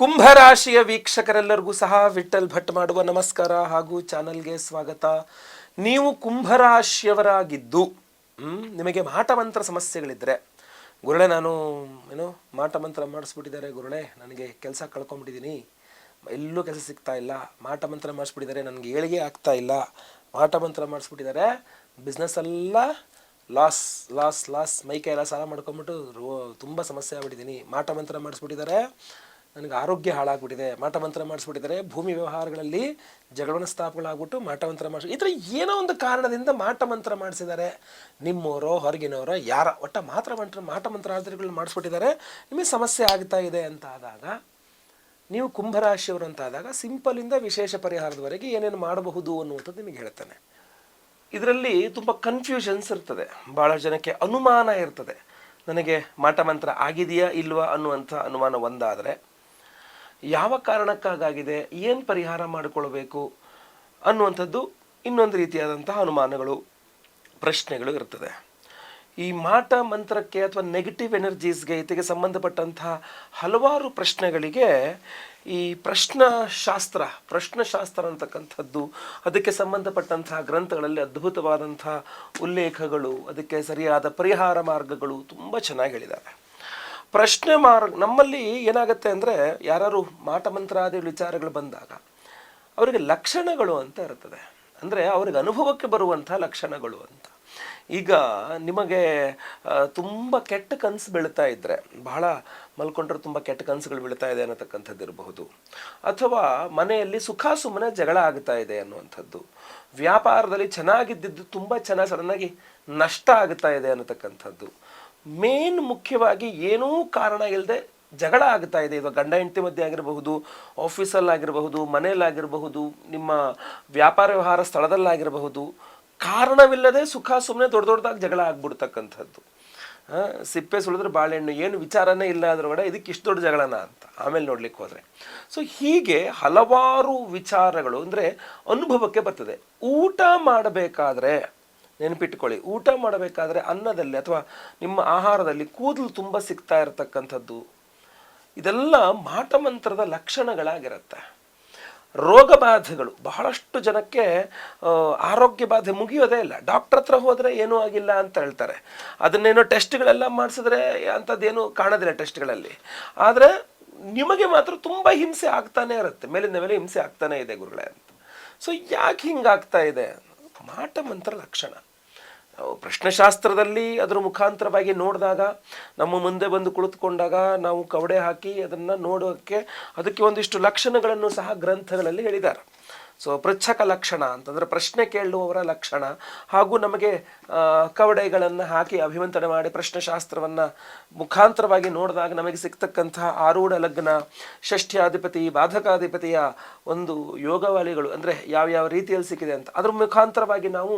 ಕುಂಭರಾಶಿಯ ವೀಕ್ಷಕರೆಲ್ಲರಿಗೂ ಸಹ ವಿಠಲ್ ಭಟ್ ಮಾಡುವ ನಮಸ್ಕಾರ ಹಾಗೂ ಚಾನಲ್ಗೆ ಸ್ವಾಗತ. ನೀವು ಕುಂಭರಾಶಿಯವರಾಗಿದ್ದು ನಿಮಗೆ ಮಾಟಮಂತ್ರ ಸಮಸ್ಯೆಗಳಿದ್ದರೆ ಗುರುಳೆ, ನಾನು ಏನು ಮಾಟಮಂತ್ರ ಮಾಡಿಸ್ಬಿಟ್ಟಿದ್ದಾರೆ ಗುರುಳೆ, ನನಗೆ ಕೆಲಸ ಕಳ್ಕೊಂಬಿಟ್ಟಿದ್ದೀನಿ ಎಲ್ಲೂ ಕೆಲಸ ಸಿಗ್ತಾ ಇಲ್ಲ. ಮಾಟಮಂತ್ರ ಮಾಡಿಸ್ಬಿಟ್ಟಿದ್ದಾರೆ, ನನಗೆ ಏಳಿಗೆ ಆಗ್ತಾ ಇಲ್ಲ. ಮಾಟಮಂತ್ರ ಮಾಡಿಸ್ಬಿಟ್ಟಿದ್ದಾರೆ. ಬಿಸ್ನೆಸ್ ಎಲ್ಲ ಲಾಸ್ ಲಾಸ್ ಲಾಸ್ ಮೈ ಎಲ್ಲ ಸಾಲ ಮಾಡ್ಕೊಂಬಿಟ್ಟು ರೋ, ತುಂಬ ಸಮಸ್ಯೆ ಆಗ್ಬಿಟ್ಟಿದ್ದೀನಿ ಮಾಟಮಂತ್ರ ಮಾಡಿಸ್ಬಿಟ್ಟಿದ್ದಾರೆ. ನನಗೆ ಆರೋಗ್ಯ ಹಾಳಾಗ್ಬಿಟ್ಟಿದೆ, ಮಾಟಮಂತ್ರ ಮಾಡಿಸ್ಬಿಟ್ಟಿದ್ದಾರೆ. ಭೂಮಿ ವ್ಯವಹಾರಗಳಲ್ಲಿ ಜಗಳವನ್ನು ಸ್ಥಾಪಗಳಾಗ್ಬಿಟ್ಟು ಮಾಟಮಂತ್ರ ಮಾಡಿಸ್, ಈ ಥರ ಏನೋ ಒಂದು ಕಾರಣದಿಂದ ಮಾಟಮಂತ್ರ ಮಾಡಿಸಿದ್ದಾರೆ. ನಿಮ್ಮವರೋ ಹೊರಗಿನವರೋ ಯಾರ, ಒಟ್ಟ ಮಾತ್ರ ಮಂತ್ರ, ಮಾಟಮಂತ್ರ ಆಧಾರಗಳನ್ನ ಮಾಡಿಸ್ಬಿಟ್ಟಿದ್ದಾರೆ. ನಿಮಗೆ ಸಮಸ್ಯೆ ಆಗ್ತಾ ಇದೆ ಅಂತ ಆದಾಗ ನೀವು ಕುಂಭರಾಶಿಯವರು ಅಂತ ಆದಾಗ ಸಿಂಪಲಿಂದ ವಿಶೇಷ ಪರಿಹಾರದವರೆಗೆ ಏನೇನು ಮಾಡಬಹುದು ಅನ್ನುವಂಥದ್ದು ನಿಮಗೆ ಹೇಳ್ತಾನೆ. ಇದರಲ್ಲಿ ತುಂಬ ಕನ್ಫ್ಯೂಷನ್ಸ್ ಇರ್ತದೆ. ಭಾಳ ಜನಕ್ಕೆ ಅನುಮಾನ ಇರ್ತದೆ. ನನಗೆ ಮಾಟಮಂತ್ರ ಆಗಿದೆಯಾ, ಇಲ್ವಾ ಅನ್ನುವಂಥ ಅನುಮಾನ ಒಂದಾದರೆ ಯಾವ ಕಾರಣಕ್ಕಾಗಿದೆ ಏನು ಪರಿಹಾರ ಮಾಡಿಕೊಳ್ಬೇಕು? ಅನ್ನುವಂಥದ್ದು ಇನ್ನೊಂದು ರೀತಿಯಾದಂತಹ ಅನುಮಾನಗಳು, ಪ್ರಶ್ನೆಗಳು ಇರ್ತದೆ. ಈ ಮಾಟ ಮಂತ್ರಕ್ಕೆ ಅಥವಾ ನೆಗೆಟಿವ್ ಎನರ್ಜೀಸ್ಗೆ ಇದಕ್ಕೆ ಸಂಬಂಧಪಟ್ಟಂತಹ ಹಲವಾರು ಪ್ರಶ್ನೆಗಳಿಗೆ ಈ ಪ್ರಶ್ನಶಾಸ್ತ್ರ ಪ್ರಶ್ನಶಾಸ್ತ್ರ ಅಂತಕ್ಕಂಥದ್ದು, ಅದಕ್ಕೆ ಸಂಬಂಧಪಟ್ಟಂತಹ ಗ್ರಂಥಗಳಲ್ಲಿ ಅದ್ಭುತವಾದಂತಹ ಉಲ್ಲೇಖಗಳು, ಅದಕ್ಕೆ ಸರಿಯಾದ ಪರಿಹಾರ ಮಾರ್ಗಗಳು ತುಂಬ ಚೆನ್ನಾಗಿ ಹೇಳಿದ್ದಾರೆ. ಪ್ರಶ್ನೆ ಮಾರ್ಗ ನಮ್ಮಲ್ಲಿ ಏನಾಗುತ್ತೆ ಅಂದರೆ ಯಾರು ಮಾಟಮಂತ್ರಾದಿ ವಿಚಾರಗಳು ಬಂದಾಗ ಅವರಿಗೆ ಲಕ್ಷಣಗಳು ಅಂತ ಇರ್ತದೆ. ಅಂದರೆ ಅವ್ರಿಗೆ ಅನುಭವಕ್ಕೆ ಬರುವಂಥ ಲಕ್ಷಣಗಳು ಅಂತ. ಈಗ ನಿಮಗೆ ತುಂಬ ಕೆಟ್ಟ ಕನಸು ಬೀಳ್ತಾ ಇದ್ದರೆ ಬಹಳ ಮಲ್ಕೊಂಡ್ರೆ ತುಂಬ ಕೆಟ್ಟ ಕನಸುಗಳು ಬೀಳ್ತಾ ಇದೆ ಅನ್ನತಕ್ಕಂಥದ್ದು ಇರಬಹುದು. ಅಥವಾ ಮನೆಯಲ್ಲಿ ಸುಖ ಸುಮ್ಮನೆ ಜಗಳ ಆಗ್ತಾ ಇದೆ ಅನ್ನುವಂಥದ್ದು. ವ್ಯಾಪಾರದಲ್ಲಿ ಚೆನ್ನಾಗಿದ್ದಿದ್ದು ತುಂಬ ಚೆನ್ನಾಗಿ ಸಡನ್ನಾಗಿ ನಷ್ಟ ಆಗ್ತಾ ಇದೆ ಅನ್ನತಕ್ಕಂಥದ್ದು. ಮೇನ್ ಮುಖ್ಯವಾಗಿ ಏನೂ ಕಾರಣ ಇಲ್ಲದೆ ಜಗಳ ಆಗ್ತಾ ಇದೆ. ಇದು ಗಂಡ ಹೆಂಡತಿ ಮಧ್ಯೆ ಆಗಿರಬಹುದು, ಆಫೀಸಲ್ಲಾಗಿರಬಹುದು, ಮನೆಯಲ್ಲಾಗಿರಬಹುದು, ನಿಮ್ಮ ವ್ಯಾಪಾರ ವ್ಯವಹಾರ ಸ್ಥಳದಲ್ಲಾಗಿರಬಹುದು, ಕಾರಣವಿಲ್ಲದೆ ಸುಖ ಸುಮ್ಮನೆ ದೊಡ್ಡ ದೊಡ್ಡದಾಗಿ ಜಗಳ ಆಗ್ಬಿಡ್ತಕ್ಕಂಥದ್ದು. ಸಿಪ್ಪೆ ಸುಳಿದ್ರೆ ಬಾಳೆಹಣ್ಣು, ಏನು ವಿಚಾರನೇ ಇಲ್ಲ ಅದ್ರೊಳಗಡೆ ಇದಕ್ಕೆ ಇಷ್ಟು ದೊಡ್ಡ ಜಗಳನ ಅಂತ ಆಮೇಲೆ ನೋಡ್ಲಿಕ್ಕೆ ಹೋದರೆ. ಸೊ ಹೀಗೆ ಹಲವಾರು ವಿಚಾರಗಳು ಅಂದರೆ ಅನುಭವಕ್ಕೆ ಬರ್ತದೆ. ಊಟ ಮಾಡಬೇಕಾದ್ರೆ ನೆನಪಿಟ್ಕೊಳ್ಳಿ. ಊಟ ಮಾಡಬೇಕಾದ್ರೆ ಅನ್ನದಲ್ಲಿ ಅಥವಾ ನಿಮ್ಮ ಆಹಾರದಲ್ಲಿ ಕೂದಲು ತುಂಬ ಸಿಗ್ತಾ ಇರತಕ್ಕಂಥದ್ದು, ಇದೆಲ್ಲ ಮಾಟಮಂತ್ರದ ಲಕ್ಷಣಗಳಾಗಿರುತ್ತೆ. ರೋಗ ಬಾಧೆಗಳು. ಬಹಳಷ್ಟು ಜನಕ್ಕೆ ಆರೋಗ್ಯ ಬಾಧೆ ಮುಗಿಯೋದೇ ಇಲ್ಲ. ಡಾಕ್ಟರ್ ಹತ್ರ ಹೋದರೆ ಏನೂ ಆಗಿಲ್ಲ ಅಂತ ಹೇಳ್ತಾರೆ. ಅದನ್ನೇನೋ ಟೆಸ್ಟ್ಗಳೆಲ್ಲ ಮಾಡಿಸಿದ್ರೆ ಅಂಥದ್ದೇನು ಕಾಣೋದಿಲ್ಲ ಟೆಸ್ಟ್ಗಳಲ್ಲಿ. ಆದರೆ ನಿಮಗೆ ಮಾತ್ರ ತುಂಬ ಹಿಂಸೆ ಆಗ್ತಾನೇ ಇರುತ್ತೆ. ಮೇಲಿಂದ ಮೇಲೆ ಹಿಂಸೆ ಆಗ್ತಾನೇ ಇದೆ ಗುರುಗಳೇ ಅಂತ. ಸೊ ಯಾಕೆ ಹಿಂಗಾಗ್ತಾ ಇದೆ? ಮಾಟ ಮಂತ್ರ ಲಕ್ಷಣ. ಪ್ರಶ್ನೆಶಾಸ್ತ್ರದಲ್ಲಿ ಅದರ ಮುಖಾಂತರವಾಗಿ ನೋಡಿದಾಗ, ನಮ್ಮ ಮುಂದೆ ಬಂದು ಕುಳಿತುಕೊಂಡಾಗ ನಾವು ಕವಡೆ ಹಾಕಿ ಅದನ್ನು ನೋಡೋಕ್ಕೆ ಅದಕ್ಕೆ ಒಂದಿಷ್ಟು ಲಕ್ಷಣಗಳನ್ನು ಸಹ ಗ್ರಂಥಗಳಲ್ಲಿ ಹೇಳಿದ್ದಾರೆ. ಸೊ ಪೃಚ್ಛಕ ಲಕ್ಷಣ ಅಂತಂದರೆ ಪ್ರಶ್ನೆ ಕೇಳುವವರ ಲಕ್ಷಣ ಹಾಗೂ ನಮಗೆ ಕವಡೆಗಳನ್ನು ಹಾಕಿ ಅಭಿವಂತನೆ ಮಾಡಿ ಪ್ರಶ್ನಶಾಸ್ತ್ರವನ್ನು ಮುಖಾಂತರವಾಗಿ ನೋಡಿದಾಗ ನಮಗೆ ಸಿಗ್ತಕ್ಕಂತಹ ಆರೂಢ ಲಗ್ನ, ಷಷ್ಠ್ಯಾಧಿಪತಿ, ಬಾಧಕಾಧಿಪತಿಯ ಒಂದು ಯೋಗವಾಲಿಗಳು ಅಂದರೆ ಯಾವ್ಯಾವ ರೀತಿಯಲ್ಲಿ ಸಿಕ್ಕಿದೆ ಅಂತ ಅದ್ರ ಮುಖಾಂತರವಾಗಿ ನಾವು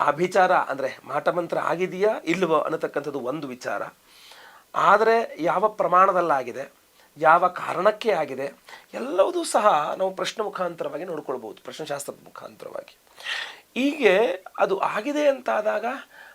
ಅಭಿಚಾರ ಅಂದರೆ ಮಾಟಮಂತ್ರ ಆಗಿದೆಯಾ ಇಲ್ಲವೋ ಅನ್ನತಕ್ಕಂಥದ್ದು ಒಂದು ವಿಚಾರ. ಆದರೆ ಯಾವ ಪ್ರಮಾಣದಲ್ಲಾಗಿದೆ, ಯಾವ ಕಾರಣಕ್ಕೆ ಆಗಿದೆ, ಎಲ್ಲವೂ ಸಹ ನಾವು ಪ್ರಶ್ನೆ ಮುಖಾಂತರವಾಗಿ ನೋಡ್ಕೊಳ್ಬೋದು ಪ್ರಶ್ನೆಶಾಸ್ತ್ರದ ಮುಖಾಂತರವಾಗಿ. ಹೀಗೆ ಅದು ಆಗಿದೆ ಅಂತಾದಾಗ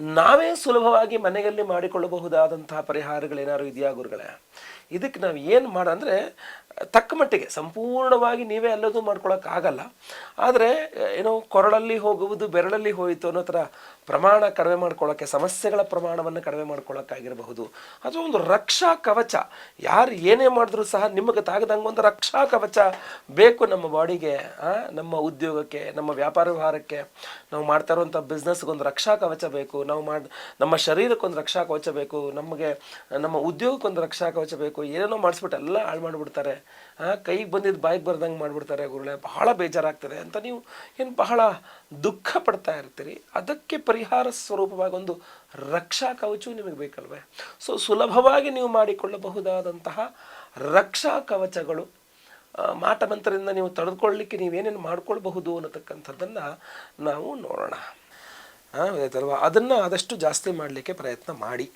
ನಾವೇ ಸುಲಭವಾಗಿ ಮನೆಯಲ್ಲಿ ಮಾಡಿಕೊಳ್ಳಬಹುದಾದಂತಹ ಪರಿಹಾರಗಳೇನಾದ್ರು ಇದೆಯಾ ಗುರುಗಳೇ? ಇದಕ್ಕೆ ನಾವು ಏನು ಮಾಡ ಅಂದರೆ, ತಕ್ಕ ಮಟ್ಟಿಗೆ, ಸಂಪೂರ್ಣವಾಗಿ ನೀವೇ ಎಲ್ಲದೂ ಮಾಡ್ಕೊಳಕ್ಕಾಗಲ್ಲ. ಆದರೆ, ಏನೋ ಕೊರಳಲ್ಲಿ ಹೋಗುವುದು, ಬೆರಳಲ್ಲಿ ಹೋಯಿತು ಅನ್ನೋ ಥರ ಪ್ರಮಾಣ ಕಡಿಮೆ ಮಾಡ್ಕೊಳ್ಳೋಕ್ಕೆ ಸಮಸ್ಯೆಗಳ ಪ್ರಮಾಣವನ್ನು ಕಡಿಮೆ ಮಾಡ್ಕೊಳ್ಳೋಕ್ಕಾಗಿರಬಹುದು. ಅದು ಒಂದು ರಕ್ಷಾ ಕವಚ. ಯಾರು ಏನೇ ಮಾಡಿದ್ರೂ ಸಹ ನಿಮಗೆ ತಾಗದಂಗೆ ಒಂದು ರಕ್ಷಾ ಕವಚ ಬೇಕು ನಮ್ಮ ಬಾಡಿಗೆ ನಮ್ಮ ಉದ್ಯೋಗಕ್ಕೆ, ನಮ್ಮ ವ್ಯಾಪಾರ ವ್ಯವಹಾರಕ್ಕೆ. ನಾವು ಮಾಡ್ತಾ ಇರುವಂಥ ಬಿಸ್ನೆಸ್ಗೆ ಒಂದು ರಕ್ಷಾ ಕವಚ ಬೇಕು. ನಾವು ಮಾಡಿ, ನಮ್ಮ ಶರೀರಕ್ಕೊಂದು ರಕ್ಷಾ ಕವಚ ಬೇಕು. ನಮಗೆ, ನಮ್ಮ ಉದ್ಯೋಗಕ್ಕೊಂದು ರಕ್ಷಾ ಕವಚ ಬೇಕು. ಏನೇನೋ ಮಾಡಿಸ್ಬಿಟ್ಟು ಎಲ್ಲ ಹಾಳು ಮಾಡಿಬಿಡ್ತಾರೆ. ಕೈಗೆ ಬಂದಿದ್ದು ಬಾಯಿಗೆ ಬರ್ದಂಗೆ ಮಾಡಿಬಿಡ್ತಾರೆ ಗುರುಳೆ ಬಹಳ ಬೇಜಾರಾಗ್ತದೆ ಅಂತ ನೀವು ಏನು ಬಹಳ ದುಃಖ ಪಡ್ತಾ ಇರ್ತೀರಿ. ಅದಕ್ಕೆ ಪರಿಹಾರ ಸ್ವರೂಪವಾಗಿ ಒಂದು ರಕ್ಷಾ ಕವಚವು ನಿಮಗೆ ಬೇಕಲ್ವೇ? ಸೊ ಸುಲಭವಾಗಿ ನೀವು ಮಾಡಿಕೊಳ್ಳಬಹುದಾದಂತಹ ರಕ್ಷಾ ಕವಚಗಳು ಮಾಟಮಂತ್ರದಿಂದ ಮಾಟ ಮಂತ್ರದಿಂದ ನೀವು ತಡೆದುಕೊಳ್ಳಲಿಕ್ಕೆ ನೀವೇನೇನು ಮಾಡ್ಕೊಳ್ಬಹುದು ಅನ್ನತಕ್ಕಂಥದ್ದನ್ನು ನಾವು ನೋಡೋಣ. ಅದನ್ನು ಆದಷ್ಟು ಜಾಸ್ತಿ ಮಾಡಲಿಕ್ಕೆ ಪ್ರಯತ್ನ ಮಾಡಿ.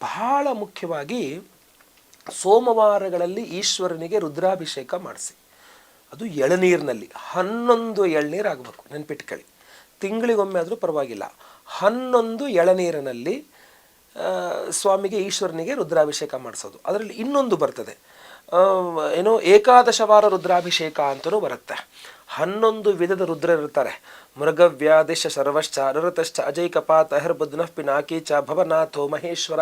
ಬಹಳ ಮುಖ್ಯವಾಗಿ ಸೋಮವಾರಗಳಲ್ಲಿ ಈಶ್ವರನಿಗೆ ರುದ್ರಾಭಿಷೇಕ ಮಾಡಿಸಿ. ಅದು ಎಳನೀರಿನಲ್ಲಿ, ಹನ್ನೊಂದು ಎಳನೀರು ಆಗಬೇಕು ನೆನ್ಪಿಟ್ಕೊಳ್ಳಿ. ತಿಂಗಳಿಗೊಮ್ಮೆ ಆದರೂ ಪರವಾಗಿಲ್ಲ. ಹನ್ನೊಂದು ಎಳನೀರಿನಲ್ಲಿ ಸ್ವಾಮಿಗೆ ಈಶ್ವರನಿಗೆ ರುದ್ರಾಭಿಷೇಕ ಮಾಡಿಸೋದು. ಅದರಲ್ಲಿ ಇನ್ನೊಂದು ಬರ್ತದೆ. ಏನೋ ಏಕಾದಶವಾರ ರುದ್ರಾಭಿಷೇಕ ಅಂತಲೂ ಬರುತ್ತೆ. ಹನ್ನೊಂದು ವಿಧದ ರುದ್ರರಿರ್ತಾರೆ. ಮೃಗವ್ಯಾಧಿಶ ಸರ್ವಶ್ಚ ಅನುರತಶ್ಚ ಅಜೈಕಪಾತ್, ಅಹಿರ್ಬುದ್ನಃ ಪಿನಾಕಿ ಚ ಭವನಾಥೋ, ಮಹೇಶ್ವರ,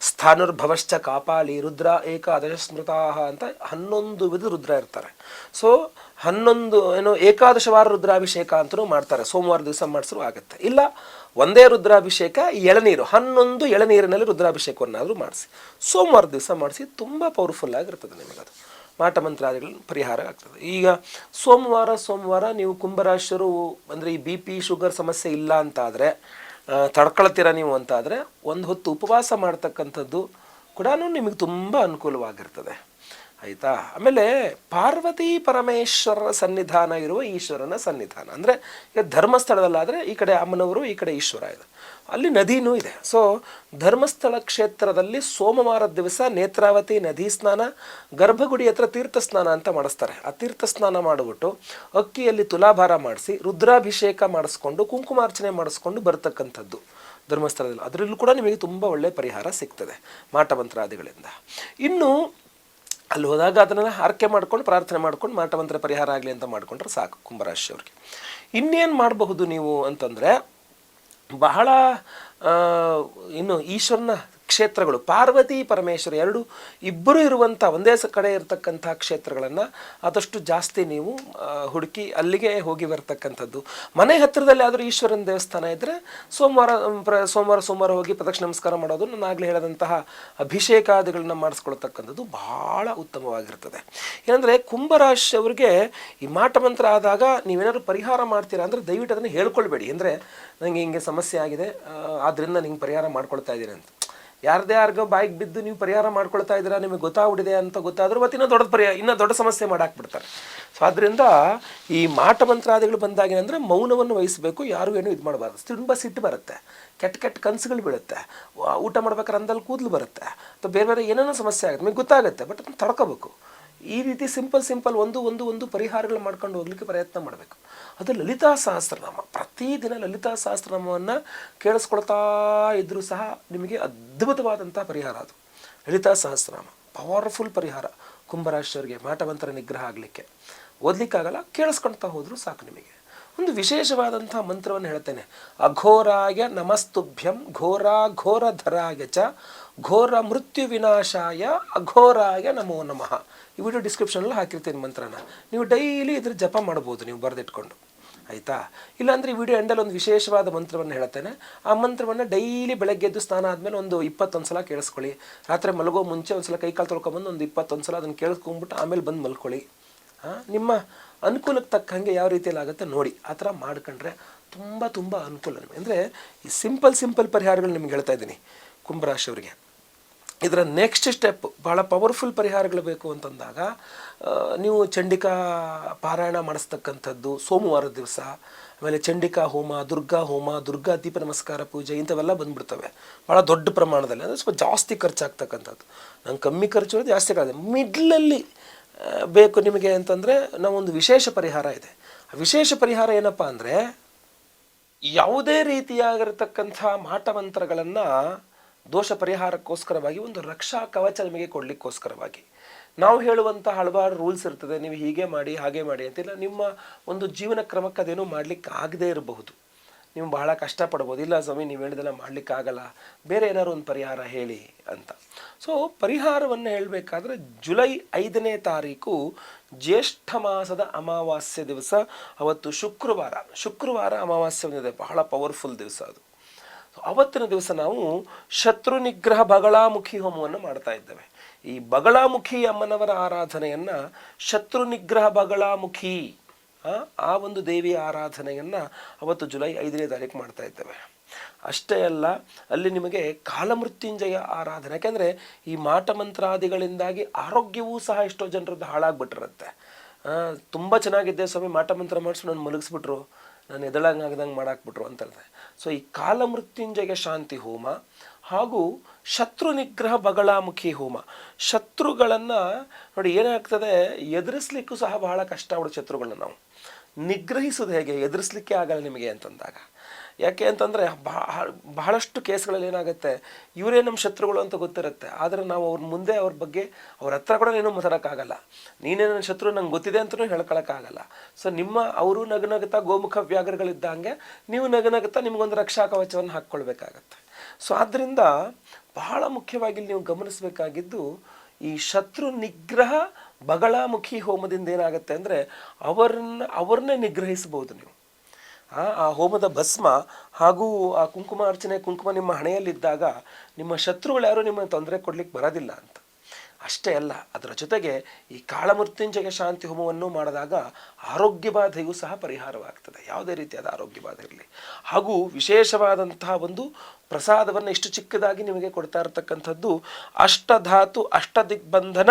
ಸ್ಥಾನುರ್ಭವಶ್ಚ, ಕಾಪಾಲಿ, ರುದ್ರ, ಏಕಾದಶ ಸ್ಮೃತಾ ಅಂತ ಹನ್ನೊಂದು ವಿಧ ರುದ್ರ ಇರ್ತಾರೆ. ಸೊ ಹನ್ನೊಂದು, ಏನು ಏಕಾದಶವಾರ ರುದ್ರಾಭಿಷೇಕ ಅಂತಲೂ ಮಾಡ್ತಾರೆ. ಸೋಮವಾರ ದಿವಸ ಮಾಡಿಸ್ರು ಆಗುತ್ತೆ. ಇಲ್ಲ, ಒಂದೇ ರುದ್ರಾಭಿಷೇಕ ಎಳನೀರು, ಹನ್ನೊಂದು ಎಳನೀರಿನಲ್ಲಿ ರುದ್ರಾಭಿಷೇಕವನ್ನಾದರೂ ಮಾಡಿಸಿ. ಸೋಮವಾರ ದಿವಸ ಮಾಡಿಸಿ, ತುಂಬ ಪವರ್ಫುಲ್ ಆಗಿರ್ತದೆ ನಿಮಗದು. ಮಾಟ ಮಂತ್ರಾದಿಗಳು ಪರಿಹಾರ ಆಗ್ತದೆ ಈಗ ಸೋಮವಾರ ಸೋಮವಾರ ನೀವು ಕುಂಭರಾಶರು ಅಂದರೆ ಈ ಬಿ ಪಿ ಶುಗರ್ ಸಮಸ್ಯೆ ಇಲ್ಲ ಅಂತಾದರೆ ತಡ್ಕೊಳ್ತೀರ ನೀವು ಅಂತಾದರೆ, ಒಂದು ಹೊತ್ತು ಉಪವಾಸ ಮಾಡ್ತಕ್ಕಂಥದ್ದು ಕೂಡ ನಿಮಗೆ ತುಂಬ ಅನುಕೂಲವಾಗಿರ್ತದೆ. ಆಯಿತಾ? ಆಮೇಲೆ ಪಾರ್ವತಿ ಪರಮೇಶ್ವರರ ಸನ್ನಿಧಾನ ಇರುವ ಈಶ್ವರನ ಸನ್ನಿಧಾನ. ಅಂದರೆ ಈಗ ಧರ್ಮಸ್ಥಳದಲ್ಲಾದರೆ ಈ ಕಡೆ ಅಮ್ಮನವರು, ಈ ಕಡೆ ಈಶ್ವರ ಇದೆ. ಅಲ್ಲಿ ನದಿನೂ ಇದೆ. ಸೊ ಧರ್ಮಸ್ಥಳ ಕ್ಷೇತ್ರದಲ್ಲಿ ಸೋಮವಾರ ದಿವಸ ನೇತ್ರಾವತಿ ನದಿ ಸ್ನಾನ, ಗರ್ಭಗುಡಿ ಹತ್ರ ತೀರ್ಥ ಸ್ನಾನ ಅಂತ ಮಾಡಿಸ್ತಾರೆ. ಆ ತೀರ್ಥ ಸ್ನಾನ ಮಾಡಿಬಿಟ್ಟು ಅಕ್ಕಿಯಲ್ಲಿ ತುಲಾಭಾರ ಮಾಡಿಸಿ, ರುದ್ರಾಭಿಷೇಕ ಮಾಡಿಸ್ಕೊಂಡು, ಕುಂಕುಮಾರ್ಚನೆ ಮಾಡಿಸ್ಕೊಂಡು ಬರ್ತಕ್ಕಂಥದ್ದು ಧರ್ಮಸ್ಥಳದಲ್ಲಿ. ಅದರಲ್ಲೂ ಕೂಡ ನಿಮಗೆ ತುಂಬ ಒಳ್ಳೆಯ ಪರಿಹಾರ ಸಿಗ್ತದೆ ಮಾಟಮಂತ್ರಾದಿಗಳಿಂದ. ಇನ್ನು ಅಲ್ಲಿ ಹೋದಾಗ ಅದನ್ನು ಹರಕೆ ಮಾಡ್ಕೊಂಡು, ಪ್ರಾರ್ಥನೆ ಮಾಡ್ಕೊಂಡು, ಮಾಟಮಂತ್ರ ಪರಿಹಾರ ಆಗಲಿ ಅಂತ ಮಾಡಿಕೊಂಡ್ರೆ ಸಾಕು ಕುಂಭರಾಶಿಯವ್ರಿಗೆ ಇನ್ನೇನು ಮಾಡಬಹುದು ನೀವು ಅಂತಂದರೆ ಬಹಳ ಇನ್ನು ಈಶ್ವರನ ಕ್ಷೇತ್ರಗಳು. ಪಾರ್ವತಿ, ಪರಮೇಶ್ವರ ಎರಡು ಇಬ್ಬರು ಇರುವಂಥ ಒಂದೇ ಕಡೆ ಇರತಕ್ಕಂಥ ಕ್ಷೇತ್ರಗಳನ್ನು ಆದಷ್ಟು ಜಾಸ್ತಿ ನೀವು ಹುಡುಕಿ ಅಲ್ಲಿಗೆ ಹೋಗಿ ಬರ್ತಕ್ಕಂಥದ್ದು. ಮನೆ ಹತ್ತಿರದಲ್ಲಿ ಆದರೂ ಈಶ್ವರನ ದೇವಸ್ಥಾನ ಇದ್ದರೆ ಸೋಮವಾರ ಸೋಮವಾರ ಸೋಮವಾರ ಹೋಗಿ ಪ್ರದಕ್ಷಿಣ ನಮಸ್ಕಾರ ಮಾಡೋದು ಆಗಲೇ ಹೇಳಿದಂತಹ ಅಭಿಷೇಕಾದಿಗಳನ್ನ ಮಾಡಿಸ್ಕೊಳ್ತಕ್ಕಂಥದ್ದು ಬಹಳ ಉತ್ತಮವಾಗಿರ್ತದೆ. ಏನಂದರೆ ಕುಂಭರಾಶಿಯವರಿಗೆ ಈ ಮಾಟಮಂತ್ರ ಆದಾಗ ನೀವೇನಾದ್ರು ಪರಿಹಾರ ಮಾಡ್ತೀರಾ ಅಂದರೆ ದಯವಿಟ್ಟು ಅದನ್ನು ಹೇಳ್ಕೊಳ್ಬೇಡಿ. ಅಂದರೆ ನನಗೆ ಹಿಂಗೆ ಸಮಸ್ಯೆ ಆಗಿದೆ ಆದ್ದರಿಂದ ನಿಂಗೆ ಪರಿಹಾರ ಮಾಡ್ಕೊಳ್ತಾ ಇದ್ದೀನಿ ಅಂತ. ಯಾರ್ದೇ ಯಾರಿಗೋ ಬಾಯಿಗೆ ಬಿದ್ದು ನೀವು ಪರಿಹಾರ ಮಾಡ್ಕೊಳ್ತಾ ಇದ್ದೀರಾ, ನಿಮಗೆ ಗೊತ್ತಾಗ್ಬಿಡಿದೆ ಅಂತ ಗೊತ್ತಾದರೂ ಮತ್ತೆ ಇನ್ನೂ ದೊಡ್ಡ ಪರಿಹಾರ ಇನ್ನೂ ದೊಡ್ಡ ಸಮಸ್ಯೆ ಮಾಡಾಕ್ಬಿಡ್ತಾರೆ. ಸೊ ಆದ್ದರಿಂದ ಈ ಮಾಟ ಮಂತ್ರಾದಿಗಳು ಬಂದಾಗಿನಂದ್ರೆ ಮೌನವನ್ನು ವಹಿಸಬೇಕು, ಯಾರು ಏನು ಇದು ಮಾಡಬಾರ್ದು. ತುಂಬ ಸಿಟ್ಟು ಬರುತ್ತೆ. ಕೆಟ್ಟ ಕೆಟ್ಟ ಕನಸುಗಳು ಬೀಳುತ್ತೆ. ಊಟ ಮಾಡ್ಬೇಕಾದ್ರೆ ಅಂದಲ್ಲಿ ಕೂದಲು ಬರುತ್ತೆ. ಅಥವಾ ಬೇರೆ ಬೇರೆ ಏನೇನೋ ಸಮಸ್ಯೆ ಆಗುತ್ತೆ. ನಿಮಗೆ ಗೊತ್ತಾಗುತ್ತೆ, ಬಟ್ ಅದನ್ನು ತಡ್ಕೋಬೇಕು. ಈ ರೀತಿ ಸಿಂಪಲ್ ಸಿಂಪಲ್ ಒಂದು ಒಂದು ಒಂದು ಪರಿಹಾರಗಳು ಮಾಡ್ಕೊಂಡು ಹೋಗ್ಲಿಕ್ಕೆ ಪ್ರಯತ್ನ ಮಾಡಬೇಕು. ಅದು ಲಲಿತಾ ಸಹಸ್ರನಾಮ. ಪ್ರತಿದಿನ ಲಲಿತಾ ಸಹಸ್ರನಾಮವನ್ನು ಕೇಳಿಸ್ಕೊಳ್ತಾ ಇದ್ದರೂ ಸಹ ನಿಮಗೆ ಅದ್ಭುತವಾದಂಥ ಪರಿಹಾರ ಅದು. ಲಲಿತಾ ಸಹಸ್ರನಾಮ. ಪವರ್ಫುಲ್ ಪರಿಹಾರ. ಕುಂಭರಾಶಿಯವರಿಗೆ ಮಾಟವಂತರ ನಿಗ್ರಹ ಆಗಲಿಕ್ಕೆ. ಓದ್ಲಿಕ್ಕಾಗಲ್ಲ, ಕೇಳಿಸ್ಕೊಳ್ತಾ ಹೋದರೂ ಸಾಕು ನಿಮಗೆ. ಒಂದು ವಿಶೇಷವಾದಂಥ ಮಂತ್ರವನ್ನು ಹೇಳ್ತೇನೆ. ಅಘೋರಾಯ ನಮಸ್ತುಭ್ಯಂ ಘೋರ ಧರಾಯ ಚ ಘೋರ ಮೃತ್ಯು ವಿನಾಶಾಯ ಅಘೋರಾಯ ನಮೋ ನಮಃ. ಈ ವಿಡಿಯೋ ಡಿಸ್ಕ್ರಿಪ್ಷನಲ್ಲಿ ಹಾಕಿರ್ತೀನಿ ಮಂತ್ರನ. ನೀವು ಡೈಲಿ ಇದ್ರ ಜಪ ಮಾಡ್ಬೋದು, ನೀವು ಬರೆದಿಟ್ಕೊಂಡು. ಆಯಿತಾ? ಇಲ್ಲಾಂದರೆ ಈ ವಿಡಿಯೋ ಎಂಡಲ್ಲಿ ಒಂದು ವಿಶೇಷವಾದ ಮಂತ್ರವನ್ನು ಹೇಳ್ತೇನೆ. ಆ ಮಂತ್ರವನ್ನು ಡೈಲಿ ಬೆಳಗ್ಗೆ ಎದ್ದು ಸ್ನಾನ ಆದಮೇಲೆ ಒಂದು ಇಪ್ಪತ್ತೊಂದು ಸಲ ಕೇಳಿಸ್ಕೊಳ್ಳಿ. ರಾತ್ರಿ ಮಲಗೋ ಮುಂಚೆ ಒಂದು ಸಲ ಕೈಕಾಲು ತೊಳ್ಕೊಂಬಂದು ಒಂದು ಇಪ್ಪತ್ತೊಂದು ಸಲ ಅದನ್ನು ಕೇಳಿಸ್ಕೊಂಬಿಟ್ಟು ಆಮೇಲೆ ಬಂದು ಮಲ್ಕೊಳ್ಳಿ. ಹಾಂ ನಿಮ್ಮ ಅನುಕೂಲಕ್ಕೆ ತಕ್ಕಂಗೆ ಯಾವ ರೀತಿಯಲ್ಲಿ ಆಗುತ್ತೆ ನೋಡಿ. ಆ ಥರ ಮಾಡ್ಕೊಂಡ್ರೆ ತುಂಬ ತುಂಬ ಅನುಕೂಲ ಅಂದರೆ ಈ ಸಿಂಪಲ್ ಸಿಂಪಲ್ ಪರಿಹಾರಗಳು ನಿಮ್ಗೆ ಹೇಳ್ತಾ ಇದ್ದೀನಿ ಕುಂಭರಾಶಿಯವರಿಗೆ. ಇದರ ನೆಕ್ಸ್ಟ್ ಸ್ಟೆಪ್ ಭಾಳ ಪವರ್ಫುಲ್ ಪರಿಹಾರಗಳು ಬೇಕು ಅಂತಂದಾಗ ನೀವು ಚಂಡಿಕಾ ಪಾರಾಯಣ ಮಾಡಿಸ್ತಕ್ಕಂಥದ್ದು ಸೋಮವಾರದ ದಿವಸ, ಆಮೇಲೆ ಚಂಡಿಕಾ ಹೋಮ, ದುರ್ಗಾ ಹೋಮ, ದುರ್ಗಾ ದೀಪ ನಮಸ್ಕಾರ ಪೂಜೆ ಇಂಥವೆಲ್ಲ ಬಂದ್ಬಿಡ್ತವೆ. ಭಾಳ ದೊಡ್ಡ ಪ್ರಮಾಣದಲ್ಲಿ, ಅಂದರೆ ಸ್ವಲ್ಪ ಜಾಸ್ತಿ ಖರ್ಚಾಗ್ತಕ್ಕಂಥದ್ದು. ನಂಗೆ ಕಮ್ಮಿ ಖರ್ಚು ಜಾಸ್ತಿ ಆಗುತ್ತೆ ಮಿಡ್ಲಲ್ಲಿ ಬೇಕು ನಿಮಗೆ ಅಂತಂದರೆ ನಾವೊಂದು ವಿಶೇಷ ಪರಿಹಾರ ಇದೆ. ವಿಶೇಷ ಪರಿಹಾರ ಏನಪ್ಪ ಅಂದರೆ, ಯಾವುದೇ ರೀತಿಯಾಗಿರತಕ್ಕಂಥ ಮಾಟಮಂತ್ರಗಳನ್ನು ದೋಷ ಪರಿಹಾರಕ್ಕೋಸ್ಕರವಾಗಿ ಒಂದು ರಕ್ಷಾ ಕವಚ ನಿಮಗೆ ಕೊಡಲಿಕ್ಕೋಸ್ಕರವಾಗಿ. ನಾವು ಹೇಳುವಂಥ ಹಲವಾರು ರೂಲ್ಸ್ ಇರ್ತದೆ, ನೀವು ಹೀಗೆ ಮಾಡಿ, ಹಾಗೆ ಮಾಡಿ ಅಂತಿಲ್ಲ. ನಿಮ್ಮ ಒಂದು ಜೀವನ ಕ್ರಮಕ್ಕೆ ಅದೇನೂ ಮಾಡಲಿಕ್ಕೆ ಆಗದೇ ಇರಬಹುದು. ನೀವು ಬಹಳ ಕಷ್ಟಪಡ್ಬೋದು ಇಲ್ಲ ಸ್ವಾಮಿ, ನೀವು ಹೇಳಿದೆಲ್ಲ ಮಾಡಲಿಕ್ಕಾಗಲ್ಲ. ಬೇರೆ ಏನಾದ್ರು ಒಂದು ಪರಿಹಾರ ಹೇಳಿ ಅಂತ. ಸೊ ಪರಿಹಾರವನ್ನು ಹೇಳಬೇಕಾದ್ರೆ ಜುಲೈ ಐದನೇ ತಾರೀಕು ಜ್ಯೇಷ್ಠ ಮಾಸದ ಅಮಾವಾಸ್ಯೆ ದಿವಸ, ಅವತ್ತು ಶುಕ್ರವಾರ. ಶುಕ್ರವಾರ ಅಮಾವಾಸ್ಯೆ ಬಂದಿದೆ. ಬಹಳ ಪವರ್ಫುಲ್ ದಿವಸ ಅದು. ಅವತ್ತಿನ ದಿವಸ ನಾವು ಶತ್ರು ನಿಗ್ರಹ ಬಗಳಾಮುಖಿ ಹೋಮವನ್ನು ಮಾಡ್ತಾ ಇದ್ದೇವೆ. ಈ ಬಗಳಾಮುಖಿ ಅಮ್ಮನವರ ಆರಾಧನೆಯನ್ನ ಶತ್ರು ನಿಗ್ರಹ ಬಗಳಾಮುಖಿ ಆ, ಒಂದು ದೇವಿಯ ಆರಾಧನೆಯನ್ನ ಅವತ್ತು ಜುಲೈ ಐದನೇ ತಾರೀಕು ಮಾಡ್ತಾ ಇದ್ದೇವೆ. ಅಷ್ಟೇ ಅಲ್ಲ ಅಲ್ಲಿ ನಿಮಗೆ ಕಾಲಮೃತ್ಯುಂಜಯ ಆರಾಧನೆ ಯಾಕೆಂದರೆ ಈ ಮಾಟ ಮಂತ್ರಾದಿಗಳಿಂದಾಗಿ ಆರೋಗ್ಯವೂ ಸಹ ಎಷ್ಟೋ ಜನರದ್ದು ಹಾಳಾಗ್ಬಿಟ್ಟಿರುತ್ತೆ. ತುಂಬ ಚೆನ್ನಾಗಿದ್ದೆ ಸ್ವಾಮಿ ಮಾಟ ಮಂತ್ರ ಮಾಡಿಸ್ಬಿಟ್ಟು ನಾನು ಮಲಗಿಸ್ಬಿಟ್ರು ನಾನು ಎದಳಂಗೆ ಆಗ್ದಂಗೆ ಮಾಡಾಕ್ಬಿಟ್ರು ಅಂತ ಹೇಳ್ದೆ ಸೊ ಈ ಕಾಲಮೃತ್ಯುಂಜಯ ಶಾಂತಿ ಹೋಮ ಹಾಗೂ ಶತ್ರು ನಿಗ್ರಹ ಬಗಳಾಮುಖಿ ಹೋಮ. ಶತ್ರುಗಳನ್ನು ನೋಡಿ ಏನಾಗ್ತದೆ, ಎದುರಿಸ್ಲಿಕ್ಕೂ ಸಹ ಬಹಳ ಕಷ್ಟ ಆಗ್ಬಿಡುತ್ತೆ ಶತ್ರುಗಳನ್ನ ನಾವು. ನಿಗ್ರಹಿಸೋದು ಹೇಗೆ? ಎದುರಿಸ್ಲಿಕ್ಕೆ ಆಗಲ್ಲ ನಿಮಗೆ ಅಂತಂದಾಗ. ಯಾಕೆ ಅಂತಂದರೆ ಬಹಳಷ್ಟು ಕೇಸ್ಗಳಲ್ಲಿ ಏನಾಗುತ್ತೆ, ಇವರೇ ನಮ್ಮ ಶತ್ರುಗಳು ಅಂತ ಗೊತ್ತಿರುತ್ತೆ. ಆದರೆ ನಾವು ಅವ್ರ ಮುಂದೆ ಅವ್ರ ಬಗ್ಗೆ ಅವ್ರ ಹತ್ರ ಕೂಡ ಏನೂ ಮಾತಾಡೋಕ್ಕಾಗಲ್ಲ. ನೀನೇ ನನ್ನ ಶತ್ರು, ನಂಗೆ ಗೊತ್ತಿದೆ ಅಂತಲೂ ಹೇಳ್ಕೊಳಕ್ಕಾಗಲ್ಲ. ಸೊ ನಿಮ್ಮ, ಅವರು ನಗನಗುತ್ತಾ ಗೋಮುಖ ವ್ಯಾಘ್ರಗಳಿದ್ದಂಗೆ ನೀವು ನಗನಗುತ್ತಾ ನಿಮಗೊಂದು ರಕ್ಷಾ ಕವಚವನ್ನು ಹಾಕ್ಕೊಳ್ಬೇಕಾಗತ್ತೆ. ಸೊ ಆದ್ದರಿಂದ ಬಹಳ ಮುಖ್ಯವಾಗಿ ನೀವು ಗಮನಿಸಬೇಕಾಗಿದ್ದು ಈ ಶತ್ರು ನಿಗ್ರಹ ಬಗಳಾಮುಖಿ ಹೋಮದಿಂದ ಏನಾಗುತ್ತೆ ಅಂದರೆ ಅವರನ್ನ, ಅವ್ರನ್ನೇ ನಿಗ್ರಹಿಸ್ಬೋದು ನೀವು. ಆ ಹೋಮದ ಭಸ್ಮ ಹಾಗೂ ಆ ಕುಂಕುಮ ಅರ್ಚನೆ, ಕುಂಕುಮ ನಿಮ್ಮ ಹಣೆಯಲ್ಲಿದ್ದಾಗ ನಿಮ್ಮ ಶತ್ರುಗಳು ಯಾರು ನಿಮ್ಮನ್ನು ತೊಂದರೆ ಕೊಡ್ಲಿಕ್ಕೆ ಬರೋದಿಲ್ಲ ಅಂತ. ಅಷ್ಟೇ ಅಲ್ಲ, ಅದರ ಜೊತೆಗೆ ಈ ಕಾಳಮೃತ್ಯುಂಜಯ ಶಾಂತಿ ಹೋಮವನ್ನು ಮಾಡಿದಾಗ ಆರೋಗ್ಯ ಬಾಧೆಯೂ ಸಹ ಪರಿಹಾರವಾಗ್ತದೆ. ಯಾವುದೇ ರೀತಿಯಾದ ಆರೋಗ್ಯ ಬಾಧೆ ಇರಲಿ. ಹಾಗೂ ವಿಶೇಷವಾದಂತಹ ಒಂದು ಪ್ರಸಾದವನ್ನು ಇಷ್ಟು ಚಿಕ್ಕದಾಗಿ ನಿಮಗೆ ಕೊಡ್ತಾ ಇರತಕ್ಕಂಥದ್ದು ಅಷ್ಟಧಾತು ಅಷ್ಟದಿಗ್ಬಂಧನ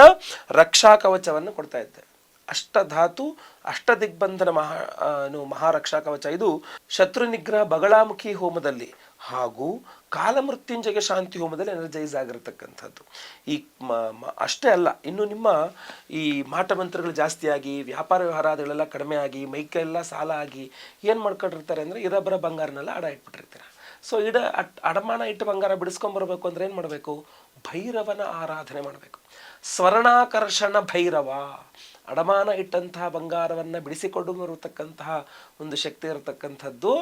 ರಕ್ಷಾ ಕವಚವನ್ನು ಕೊಡ್ತಾ ಇದ್ದೆ. ಅಷ್ಟಧಾತು ಅಷ್ಟದಿಗ್ಬಂಧನ ಮಹಾ ಮಹಾರಕ್ಷಾ ಕವಚ. ಇದು ಶತ್ರು ನಿಗ್ರಹ ಬಗಳಾಮುಖಿ ಹೋಮದಲ್ಲಿ ಹಾಗೂ ಕಾಲಮೃತ್ಯುಂಜಯ ಶಾಂತಿ ಹೋಮದಲ್ಲಿ ಎನರ್ಜೈಸ್ ಆಗಿರತಕ್ಕಂಥದ್ದು. ಈ ಅಷ್ಟೇ ಅಲ್ಲ, ಇನ್ನು ನಿಮ್ಮ ಈ ಮಾಟ ಮಂತ್ರಗಳು ಜಾಸ್ತಿಯಾಗಿ, ವ್ಯಾಪಾರ ವ್ಯವಹಾರಗಳೆಲ್ಲ ಕಡಿಮೆ ಆಗಿ, ಮೈಕೆಲ್ಲ ಸಾಲ ಆಗಿ ಏನು ಮಾಡ್ಕೊಂಡಿರ್ತಾರೆ ಅಂದರೆ ಇರಬರ ಬಂಗಾರನೆಲ್ಲ ಅಡ ಇಟ್ಬಿಟ್ಟಿರ್ತೀರ. ಸೊ ಇಡ ಅಟ್, ಅಡಮಾನ ಇಟ್ಟು ಬಂಗಾರ ಬಿಡಿಸ್ಕೊಂಬರ್ಬೇಕು ಅಂದ್ರೆ ಏನು ಮಾಡಬೇಕು? ಭೈರವನ ಆರಾಧನೆ ಮಾಡಬೇಕು. ಸ್ವರ್ಣಾಕರ್ಷಣ ಭೈರವ. ಅಡಮಾನ ಇಟ್ಟಂತಹ ಬಂಗಾರವನ್ನು ಬಿಡಿಸಿಕೊಂಡು ಬರತಕ್ಕಂತಹ ಒಂದು ಶಕ್ತಿ ಇರತಕ್ಕಂಥದ್ದು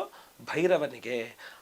ಭೈರವನಿಗೆ.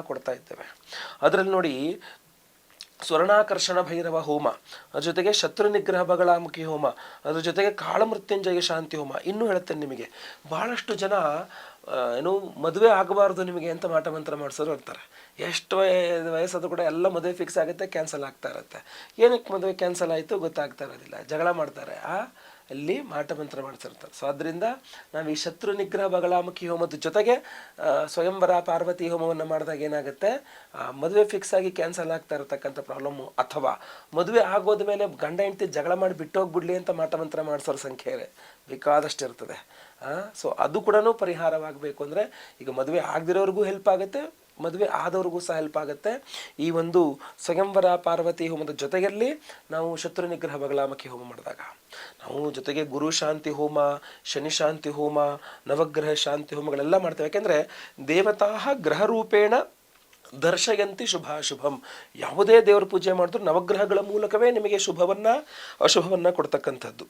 ಕೊಡ್ತಾ ಇದ್ದೇವೆ. ಅದರಲ್ಲಿ ನೋಡಿ, ಸ್ವರ್ಣಾಕರ್ಷಣ ಭೈರವ ಹೋಮ, ಅದ್ರ ಜೊತೆಗೆ ಶತ್ರು ನಿಗ್ರಹ ಬಗಳಾಮುಖಿ ಹೋಮ, ಅದ್ರ ಜೊತೆಗೆ ಕಾಳಮೃತ್ಯುಂಜಯ ಶಾಂತಿ ಹೋಮ ಇನ್ನೂ ಹೇಳ್ತೇನೆ ನಿಮಗೆ. ಬಹಳಷ್ಟು ಜನ ಏನು ಮದುವೆ ಆಗಬಾರ್ದು ನಿಮಗೆ ಅಂತ ಮಾಟ ಮಂತ್ರ ಮಾಡಿಸೋರು ಇರ್ತಾರೆ ಎಷ್ಟು ವಯಸ್ಸಾದರೂ ಕೂಡ ಎಲ್ಲ ಮದುವೆ ಫಿಕ್ಸ್ ಆಗುತ್ತೆ ಕ್ಯಾನ್ಸಲ್ ಆಗ್ತಾ ಇರುತ್ತೆ. ಏನಕ್ಕೆ ಮದುವೆ ಕ್ಯಾನ್ಸಲ್ ಆಯಿತು ಗೊತ್ತಾಗ್ತಾ ಇರೋದಿಲ್ಲ. ಜಗಳ ಮಾಡ್ತಾರೆ. ಆ, ಅಲ್ಲಿ ಮಾಟಮಂತ್ರ ಮಾಡಿಸಿರ್ತಾರೆ. ಸೊ ಅದರಿಂದ ನಾವು ಈ ಶತ್ರು ನಿಗ್ರಹ ಬಗಲಾಮುಖಿ ಹೋಮದ ಜೊತೆಗೆ ಸ್ವಯಂವರ ಪಾರ್ವತಿ ಹೋಮವನ್ನು ಮಾಡಿದಾಗ ಏನಾಗುತ್ತೆ? ಮದುವೆ ಫಿಕ್ಸ್ ಆಗಿ ಕ್ಯಾನ್ಸಲ್ ಆಗ್ತಾ ಇರತಕ್ಕಂಥ ಪ್ರಾಬ್ಲಮ್ಮು ಅಥವಾ ಮದುವೆ ಆಗೋದ ಮೇಲೆ ಗಂಡ ಹೆಂಡತಿ ಜಗಳ ಮಾಡಿ ಬಿಟ್ಟೋಗ್ಬಿಡ್ಲಿ ಅಂತ ಮಾಟಮಂತ್ರ ಮಾಡಿಸೋರ ಸಂಖ್ಯೆ ಬೇಕಾದಷ್ಟು ಇರ್ತದೆ. ಸೊ ಅದು ಕೂಡ ಪರಿಹಾರವಾಗಬೇಕು ಅಂದರೆ ಈಗ ಮದುವೆ ಆಗದಿರೋರಿಗೂ ಹೆಲ್ಪ್ ಆಗುತ್ತೆ, ಮದುವೆ ಆದವ್ರಿಗೂ ಸಹ ಹೆಲ್ಪ್ ಆಗುತ್ತೆ. ಈ ಒಂದು ಸ್ವಯಂವರ ಪಾರ್ವತಿ ಹೋಮದ ಜೊತೆಯಲ್ಲಿ ನಾವು ಶತ್ರು ನಿಗ್ರಹ ಬಗಲಾಮಕಿ ಹೋಮ ಮಾಡಿದಾಗ, ನಾವು ಜೊತೆಗೆ ಗುರು ಶಾಂತಿ ಹೋಮ, ಶನಿ ಶಾಂತಿ ಹೋಮ, ನವಗ್ರಹ ಶಾಂತಿ ಹೋಮಗಳೆಲ್ಲ ಮಾಡ್ತೇವೆ. ಯಾಕೆಂದರೆ ದೇವತಾ ಗ್ರಹ ರೂಪೇಣ ದರ್ಶಯಂತಿ ಶುಭಾಶುಭಂ ಯಾವುದೇ ದೇವರ ಪೂಜೆ ಮಾಡಿದ್ರು ನವಗ್ರಹಗಳ ಮೂಲಕವೇ ನಿಮಗೆ ಶುಭವನ್ನು, ಅಶುಭವನ್ನು ಕೊಡ್ತಕ್ಕಂಥದ್ದು.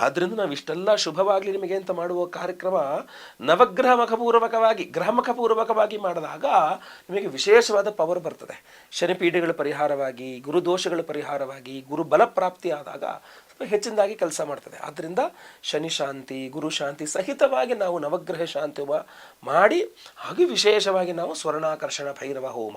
ಆದ್ರಿಂದ ನಾವು ಇಷ್ಟೆಲ್ಲ ಶುಭವಾಗಲಿ ನಿಮಗೆ ಅಂತ ಮಾಡುವ ಕಾರ್ಯಕ್ರಮ ನವಗ್ರಹ ಮುಖಪೂರ್ವಕವಾಗಿ ಗ್ರಹಮುಖಪೂರ್ವಕವಾಗಿ ಮಾಡಿದಾಗ ನಿಮಗೆ ವಿಶೇಷವಾದ ಪವರ್ ಬರ್ತದೆ. ಶನಿಪೀಡೆಗಳ ಪರಿಹಾರವಾಗಿ ಗುರುದೋಷಗಳ ಪರಿಹಾರವಾಗಿ, ಗುರು ಬಲ ಪ್ರಾಪ್ತಿ ಆದಾಗ ಹೆಚ್ಚಿನದಾಗಿ ಕೆಲಸ ಮಾಡ್ತದೆ. ಆದ್ದರಿಂದ ಶನಿ ಶಾಂತಿ, ಗುರು ಶಾಂತಿ ಸಹಿತವಾಗಿ ನಾವು ನವಗ್ರಹ ಶಾಂತಿ ಮಾಡಿ, ಹಾಗೆ ವಿಶೇಷವಾಗಿ ನಾವು ಸ್ವರ್ಣಾಕರ್ಷಣ ಭೈರವ ಹೋಮ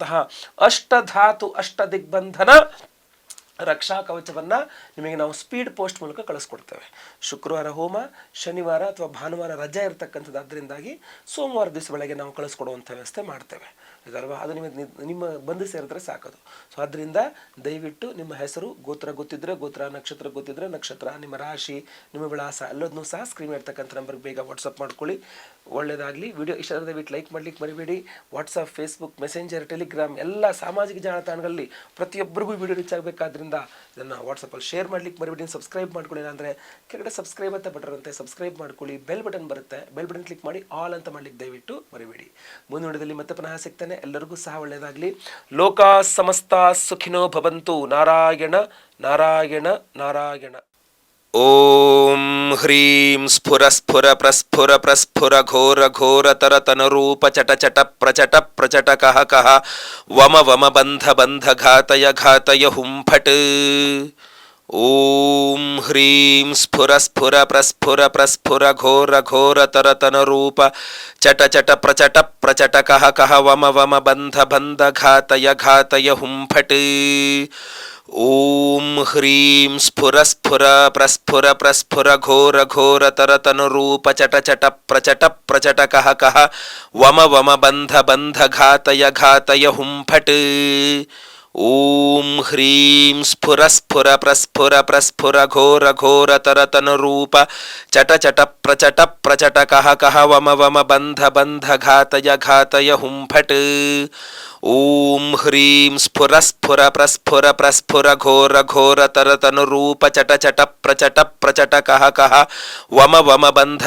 ವಿಶೇಷವಾದಂತಹ ಅಷ್ಟಧಾತು ಅಷ್ಟ ದಿಗ್ಬಂಧನ ರಕ್ಷಾ ಕವಚವನ್ನು ನಿಮಗೆ ನಾವು ಸ್ಪೀಡ್ ಪೋಸ್ಟ್ ಮೂಲಕ ಕಳಿಸ್ಕೊಡ್ತೇವೆ. ಶುಕ್ರವಾರ ಹೋಮ, ಶನಿವಾರ ಅಥವಾ ಭಾನುವಾರ ರಜೆ ಇರತಕ್ಕಂಥದ್ದು ಅದರಿಂದಾಗಿ ಸೋಮವಾರ ದಿವಸ ಬೆಳಗ್ಗೆ ನಾವು ಕಳಿಸ್ಕೊಡುವಂಥ ವ್ಯವಸ್ಥೆ ಮಾಡ್ತೇವೆ. ಇದಲ್ವಾ ಅದು ನಿಮಗೆ ನಿಮ್ಮ ಬಂದು ಸೇರಿದ್ರೆ ಸಾಕದು. ಸೊ ಅದರಿಂದ ದಯವಿಟ್ಟು ನಿಮ್ಮ ಹೆಸರು, ಗೋತ್ರ ಗೊತ್ತಿದ್ರೆ ಗೋತ್ರ, ನಕ್ಷತ್ರ ಗೊತ್ತಿದ್ರೆ ನಕ್ಷತ್ರ, ನಿಮ್ಮ ರಾಶಿ, ನಿಮ್ಮ ವಿಳಾಸ, ಎಲ್ಲದನ್ನೂ ಸಹ ಸ್ಕ್ರೀನ್ ಇರ್ತಕ್ಕಂಥ ನಂಬರ್ಗೆ ಬೇಗ ವಾಟ್ಸಪ್ ಮಾಡ್ಕೊಳ್ಳಿ. ಒಳ್ಳೆಯದಾಗಲಿ ವಿಡಿಯೋ ಇಷ್ಟ ದಯವಿಟ್ಟು ಲೈಕ್ ಮಾಡ್ಲಿಕ್ಕೆ ಮರಿಬೇಡಿ. ವಾಟ್ಸಪ್ ಫೇಸ್ಬುಕ್ ಮೆಸೆಂಜರ್ ಟೆಲಿಗ್ರಾಮ್ ಎಲ್ಲ ಸಾಮಾಜಿಕ ಜಾಲತಾಣಗಳಲ್ಲಿ ಪ್ರತಿಯೊಬ್ಬರಿಗೂ ವಿಡಿಯೋ ರೀಚ್ ಆಗಬೇಕಾದ್ರಿಂದ ಇದನ್ನು ವಾಟ್ಸಪ್ಪಲ್ಲಿ ಶೇರ್ ಮಾಡ್ಲಿಕ್ಕೆ ಮರಿಬೇಡಿ. ಸಬ್ಸ್ಕ್ರೈಬ್ ಮಾಡ್ಕೊಳ್ಳಿ. ಅಂದರೆ ಕೆಳಗಡೆ ಸಬ್ಸ್ಕ್ರೈಬ್ ಅಂತ ಬಟನ್ ಇರುತ್ತೆ. ಸಬ್ಸ್ಕ್ರೈಬ್ ಮಾಡ್ಕೊಳ್ಳಿ. ಬೆಲ್ ಬಟನ್ ಬರುತ್ತೆ. ಬೆಲ್ ಬಟನ್ ಕ್ಲಿಕ್ ಮಾಡಿ ಆಲ್ ಅಂತ ಮಾಡ್ಲಿಕ್ಕೆ ದಯವಿಟ್ಟು ಮರಿಬೇಡಿ. ಮುಂದಿನ ವಿಡಿಯೋದಲ್ಲಿ ಮತ್ತೆ ಪುನಃ ಸಿಗ್ತಾನೆ. ಎಲ್ಲರಿಗೂ ಸಹ ಒಳ್ಳೆಯದಾಗಲಿ. ಲೋಕ ಸಮಸ್ತ ಸುಖಿನೋ ಭವಂತು. ನಾರಾಯಣ ನಾರಾಯಣ ನಾರಾಯಣ. ಓಂ ಹ್ರೀಂ ಸ್ಫುರ ಸ್ಫುರ ಪ್ರಸ್ಫುರ ಪ್ರಸ್ಫುರ ಘೋರ ಘೋರ ತರ ತನರೂಪ ಚಟ ಚಟ ಪ್ರಚಟ ಪ್ರಚಟ ಕಹ ಕಹ. ವಮ ವಮ ಬಂಧ ಬಂಧ ಘಾತಯ ಘಾತಯ ಹುಂಫಟ್. ಓಂ ಹ್ರೀಂ ಸ್ಫುರ ಸ್ಫುರ ಪ್ರಸ್ಫುರ ಪ್ರಸ್ಫುರ ಘೋರ ಘೋರ ತರ ತನರೂಪ ಚಟ ಚಟ ಪ್ರಚಟ ಪ್ರಚಟ ಕಹ ಕಹ ವಮ ವಮ ಬಂಧ ಬಂಧ ಘಾತಯ ಘಾತಯ ಹುಂಫಟ್ ಓಂ ಹ್ರೀಂ ಸ್ಫುರ ಸ್ಫುರ ಪ್ರಸ್ಫುರ ಪ್ರಸ್ಫುರ ಘೋರ ಘೋರ ತರ ತನುರೂಪ ಚಟ ಚಟ ಪ್ರಚಟ ಪ್ರಚಟ ಕಹ ಕಹ ವಮ ವಮ ಬಂಧ ಬಂಧ ಘಾತಯ ಘಾತಯ ಹುಂಫಟ್ ಓಂ ಹ್ರೀಂ ಸ್ಫುರ ಸ್ಫುರ ಪ್ರಸ್ಫುರ ಪ್ರಸ್ಫುರ ಘೋರ ಘೋರ ತರ ತನುರೂಪ ಚಟ ಚಟ ಪ್ರಚಟ ಪ್ರಚಟ ಕಹ ಕಹ ವಮ ವಮ ಬಂಧ ಬಂಧ ಘಾತಯ ಘಾತಯ ಹುಂಫಟ್ ಓಂ ಹ್ರೀಂ ಸ್ಫುರ ಸ್ಫುರ ಪ್ರಸ್ಫುರ ಪ್ರಸ್ಫುರ ಘೋರ ಘೋರ ತರ ತನುರೂಪ ಚಟ ಚಟ ಪ್ರಚಟ ಪ್ರಚಟ ಕಹ ಕಹ ವಮ ವಮ ಬಂಧ